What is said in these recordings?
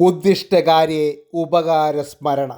ഉദ്ദിഷ്ടകാര്യെ ഉപകാരസ്മരണ.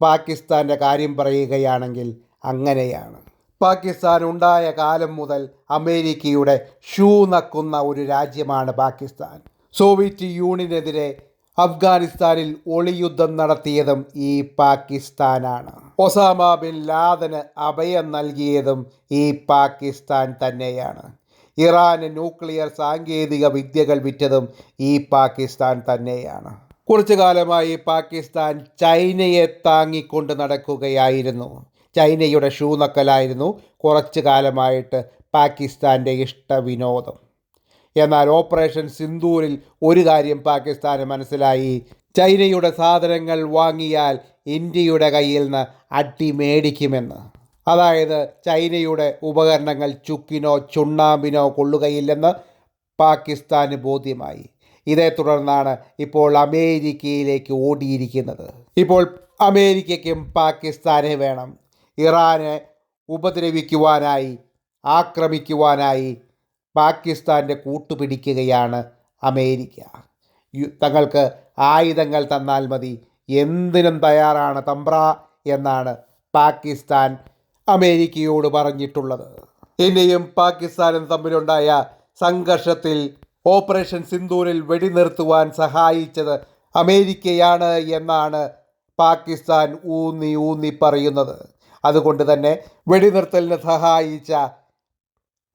പാകിസ്ഥാന്റെ കാര്യം പറയുകയാണെങ്കിൽ അങ്ങനെയാണ്. പാകിസ്ഥാൻ ഉണ്ടായ കാലം മുതൽ അമേരിക്കയുടെ ഷൂ നക്കുന്ന ഒരു രാജ്യമാണ് പാകിസ്ഥാൻ. സോവിയറ്റ് യൂണിയനെതിരെ അഫ്ഗാനിസ്ഥാനിൽ ഒളിയുദ്ധം നടത്തിയതും ഈ പാകിസ്ഥാനാണ്. ഒസാമ ബിൻ ലാദന് അഭയം നൽകിയതും ഈ പാകിസ്ഥാൻ തന്നെയാണ്. ഇറാന് ന്യൂക്ലിയർ സാങ്കേതിക വിദ്യകൾ വിറ്റതും ഈ പാകിസ്ഥാൻ തന്നെയാണ്. കുറച്ചു കാലമായി പാകിസ്ഥാൻ ചൈനയെ താങ്ങിക്കൊണ്ട് നടക്കുകയായിരുന്നു. ചൈനയുടെ ഷൂനക്കലായിരുന്നു കുറച്ചു കാലമായിട്ട് പാകിസ്ഥാന്റെ ഇഷ്ടവിനോദം. എന്നാൽ ഓപ്പറേഷൻ സിന്ധൂരിൽ ഒരു കാര്യം പാകിസ്ഥാന് മനസ്സിലായി. ചൈനയുടെ സാധനങ്ങൾ വാങ്ങിയാൽ ഇന്ത്യയുടെ കയ്യിൽ നിന്ന് അട്ടി മേടിക്കുമെന്ന്. അതായത് ചൈനയുടെ ഉപകരണങ്ങൾ ചുക്കിനോ ചുണ്ണാമ്പിനോ കൊള്ളുകയില്ലെന്ന് പാകിസ്ഥാന് ബോധ്യമായി. ഇതേ തുടർന്നാണ് ഇപ്പോൾ അമേരിക്കയിലേക്ക് ഓടിയിരിക്കുന്നത്. ഇപ്പോൾ അമേരിക്കയ്ക്കും പാകിസ്ഥാനെ വേണം. ഇറാനെ ഉപദ്രവിക്കുവാനായി ആക്രമിക്കുവാനായി പാകിസ്ഥാന്റെ കൂട്ടുപിടിക്കുകയാണ് അമേരിക്ക. തങ്ങൾക്ക് ആയുധങ്ങൾ തന്നാൽ മതി. എന്തിനും തയ്യാറാണ് തമ്പ്ര എന്നാണ് പാകിസ്ഥാൻ അമേരിക്കയോട് പറഞ്ഞിട്ടുള്ളത്. ഇന്ത്യയും പാകിസ്ഥാനും തമ്മിലുണ്ടായ സംഘർഷത്തിൽ ഓപ്പറേഷൻ സിന്ദൂരിൽ വെടിനിർത്തുവാൻ സഹായിച്ചത് അമേരിക്കയാണ് എന്നാണ് പാകിസ്ഥാൻ ഊന്നി ഊന്നി പറയുന്നത്. അതുകൊണ്ട് തന്നെ വെടിനിർത്തലിന് സഹായിച്ച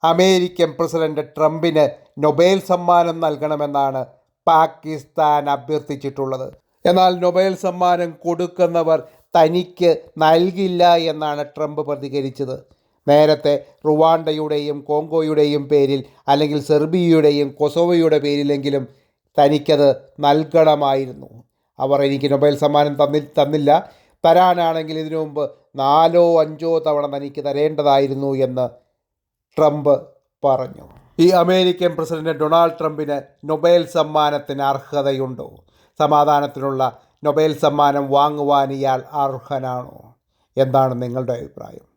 അമേരിക്കൻ പ്രസിഡന്റ് ട്രംപിന് നൊബേൽ സമ്മാനം നൽകണമെന്നാണ് പാകിസ്ഥാൻ അഭ്യർത്ഥിച്ചിട്ടുള്ളത്. എന്നാൽ നൊബേൽ സമ്മാനം കൊടുക്കുന്നവർ തനിക്ക് നൽകില്ല എന്നാണ് ട്രംപ് പ്രതികരിച്ചത്. നേരത്തെ റുവാണ്ടയുടെയും കോങ്കോയുടെയും പേരിൽ അല്ലെങ്കിൽ സെർബിയയുടെയും കൊസോവയുടെ പേരിലെങ്കിലും തനിക്കത് നൽകണമായിരുന്നു. അവർ എനിക്ക് നൊബൈൽ സമ്മാനം തന്നി തന്നില്ല. തരാനാണെങ്കിൽ ഇതിനു മുമ്പ് നാലോ അഞ്ചോ തവണ തനിക്ക് തരേണ്ടതായിരുന്നു എന്ന് ട്രംപ് പറഞ്ഞു. ഈ അമേരിക്കൻ പ്രസിഡന്റ് ഡൊണാൾഡ് ട്രംപിന് നൊബേൽ സമ്മാനത്തിന് അർഹതയുണ്ടോ? സമാധാനത്തിനുള്ള നൊബേൽ സമ്മാനം വാങ്ങുവാൻ ഇയാൾ അർഹനാണോ? എന്താണ് നിങ്ങളുടെ അഭിപ്രായം?